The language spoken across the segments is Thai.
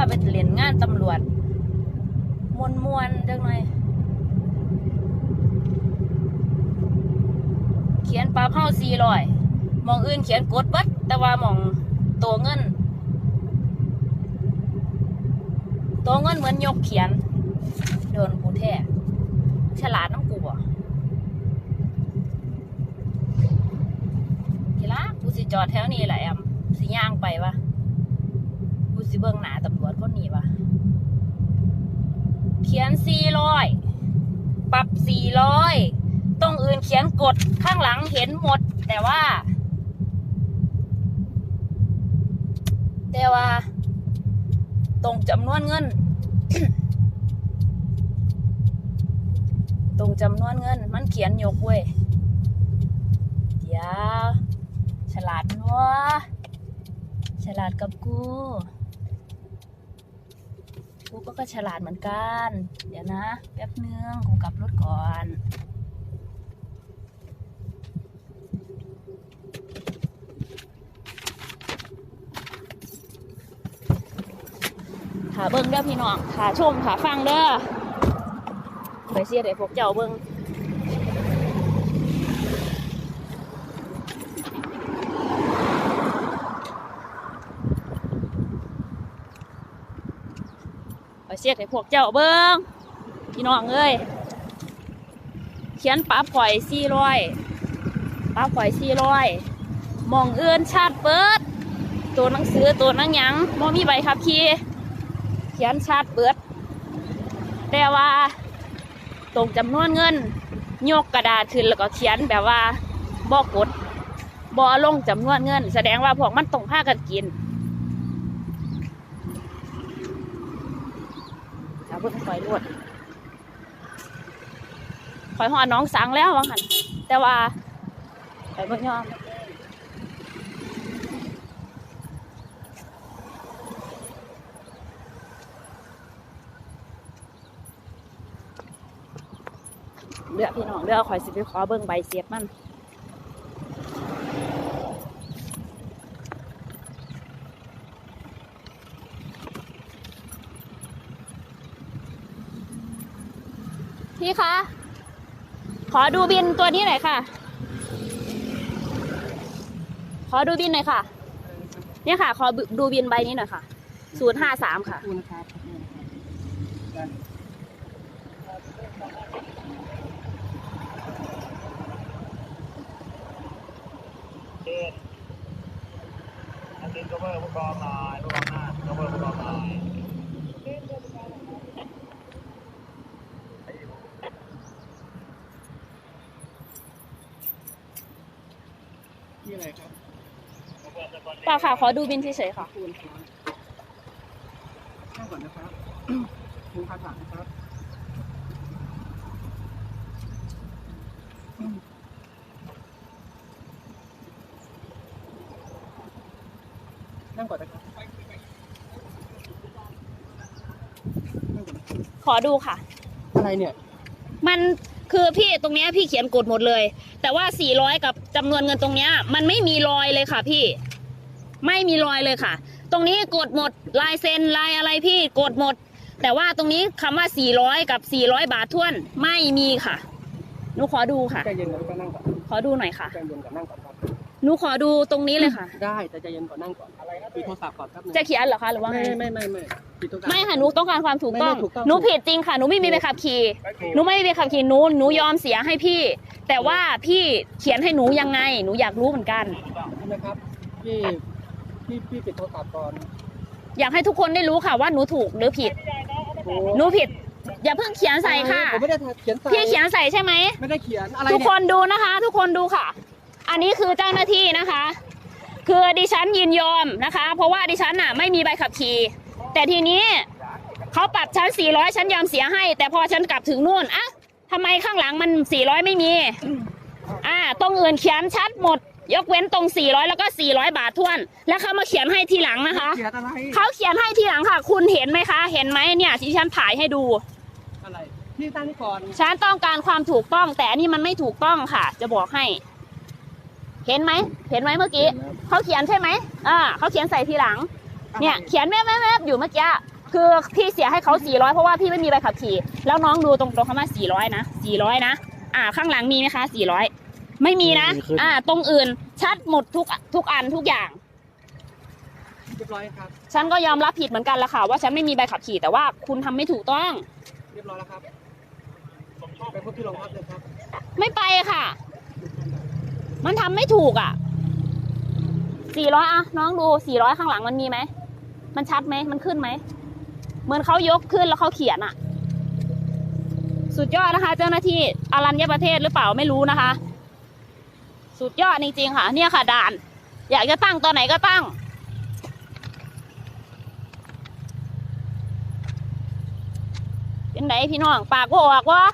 าไปเรียนงานตำรวจ มวนมวนจังหน่อยเขียนปลาเผาสี่ร้อยมองอื่นเขียนกดบัดแต่ว่ามองตัวเงิน ตัวเงินเหมือนยกเขียน โดนกูแท้ฉลาดน้ำกูบ่ทีละกูสิจอดแถวนี้แหละแอมสิย่างไปวะกูสิเบิ่งหนาต คนนี้วะเขียนสี่ร้อยปรับสี่ร้อยตรงอื่นเขียนกดข้างหลังเห็นหมด แต่ว่า แต่ว่า ตรงจำนวนเงิน ตรงจำนวนเงิน มันเขียนยกเว้ยเดี๋ยวฉลาดนัวฉลาดกับกู กูก็ก็ฉลาดเหมือนกัน เดี๋ยวนะ แป๊บนึงกูกลับรถก่อนขาเบิ้งเด้อพี่น้องขาชมขาฟังเด้อไปเสียดไอ้พวกเจ้าเบิ้ง ไปเสียดไอ้พวกเจ้าเบิ้งพี่น้องเอ้ยเขียนปลาปล่อยสี่ร้อยปลาปล่อยสี่ร้อยมองเอื้นชาติเปิด ตัวหนังสือตัวหนังหยังบ่มีใบขับขี่เขียนชาติเบิด แต่ว่าตรงจำนวนเงินโยกกระดาษขึ้นแล้วก็เขียนแบบว่าบอกกดบอลงจำนวนเงิน แสดงว่าพวกมันต้องพากันกินถ้า เบิ่งคอยรวดคอยหอน้องสังแล้ววังหันแต่ว่าไปเบิ่งยอมเลือกพี่น้องเลือกคอยสิไปขอเบิ่งใบเสียบมัน พี่คะ ขอดูบินตัวนี้หน่อยค่ะ ขอดูบินหน่อยค่ะ เนี่ยค่ะ ขอดูบินใบนี้หน่อยค่ะศูนย์ห้าสามค่ะคุณครับได้เจ็ดอาทิตย์ก็เบอร์ผู้กองหน่อยผู้กองหน้าก็เบอร์ผู้กองหน่อย ที่ อะไรครับเปล่าค่ะขอดูบินเฉยๆค่ะ คุณครับข้างก่อนนะครับคุณคาถานะครับอืมนั่งก่อนนะครับนั่งก่อนนะครับขอดูค่ะ อะไรเนี่ย มัน คือพี่ตรงเนี้ยพี่เขียนกดหมดเลย แต่ว่า 400 กับจำนวนเงินตรงเนี้ยมันไม่มีรอยเลยค่ะพี่ ไม่มีรอยเลยค่ะ ตรงนี้กดหมดลายเซ็นลายอะไรพี่กดหมด แต่ว่าตรงนี้คำว่า 400 กับ 400 บาทท้วนไม่มีค่ะหนูขอดูค่ะใจเย็นก่อนก็นั่งก่อนขอดูหน่อยค่ะ ใจเย็นก่อนนั่งก่อนครับ หนูขอดูตรงนี้เลยค่ะ ได้แต่ใจเย็นก่อนนั่งก่อนอะไรนะปิดโทรศัพท์ก่อนครับจะเขียนเหรอคะหรือว่าไง ไม่ไม่ไม่ไม่ปิดโทรศัพท์ ไม่ค่ะหนูต้องการความถูกต้อง ไม่ไม่ถูกต้อง หนูผิดจริงค่ะหนูไม่มีใบขับขี่ หนูไม่มีใบขับขี่หนูหนูยอมเสียให้พี่ แต่ว่าพี่เขียนให้หนูยังไง หนูอยากรู้เหมือนกันใช่ไหมครับพี่พี่พี่ปิดโทรศัพท์ก่อนอยากให้ทุกคนได้รู้ค่ะว่าหนูถูกหรือผิด โอ้หนูผิด อย่าเพิ่งเขียนใส่ค่ะ ผมไม่ได้เขียนใส่พี่เขียนใส่ใช่ไหม ไม่ได้เขียนอะไรทุกเนี่คยนดูนะคะ ทุกคนดูค่ะ อันนี้คือเจ้าหน้าที่นะคะ คือดิฉันยินยอมนะคะ เพราะว่าดิฉันน่ะไม่มีใบขับขี่ แต่ทีนี้เขาปรับฉัน400 ฉันยอมเสียให้ แต่พอฉันกลับถึงนู่นอะทำไมข้างหลังมัน 400 ไม่มี อ่า ตรงอื่นเขียนชัดหมด ยกเว้นตรง 400 แล้วก็ 400 บาทท้วน แล้วเขามาเขียนให้ทีหลังนะคะเขียนอะไรเขาเขียนให้ทีหลังค่ะ คุณเห็นไหมคะ เห็นไหมเนี่ยที่ฉันถ่ายให้ดูอะไรพี่ตั้งนี่ก่อนฉันต้องการความถูกต้อง แต่อันนี้มันไม่ถูกต้องค่ะ จะบอกให้ เห็นไหม เห็นไหมเมื่อกี้เขาเขียนใช่ไหมอ่าเขาเขียนใส่ทีหลัง เนี่ยเขียนแวบๆๆอยู่เมื่อกี้คือพี่เสียให้เขา400เพราะว่าพี่ไม่มีใบขับขี่ แล้วน้องดูตรงตรงคำว่า400นะ400นะอ่าข้างหลังมีไหมคะ400ไม่มีนะ อ่า ตรงอื่นชัดหมดทุกทุกอันทุกอย่างเรียบร้อยครับฉันก็ยอมรับผิดเหมือนกันละค่ะ ว่าฉันไม่มีใบขับขี่แต่ว่าคุณทำไม่ถูกต้อง เรียบร้อยแล้วครับไปพบที่โรงพักเลยครับ ไม่ไปค่ะ มันทำไม่ถูกอะ400อยอะน้องดู400ข้างหลังมันมีไหม มันชัดไหมมันขึ้นไหม เหมือนเขายกขึ้นแล้วเขาเขียนอะ สุดยอดนะคะ เจ้าหน้าที่อารัญญประเทศหรือเปล่าไม่รู้นะคะ สุดยอดจริงๆค่ะ เนี่ยค่ะด่าน อยากจะตั้งตอนไหนก็ตั้ง เป็นไหนพี่น้องปากว่าออกวะ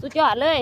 สุดยอดเลย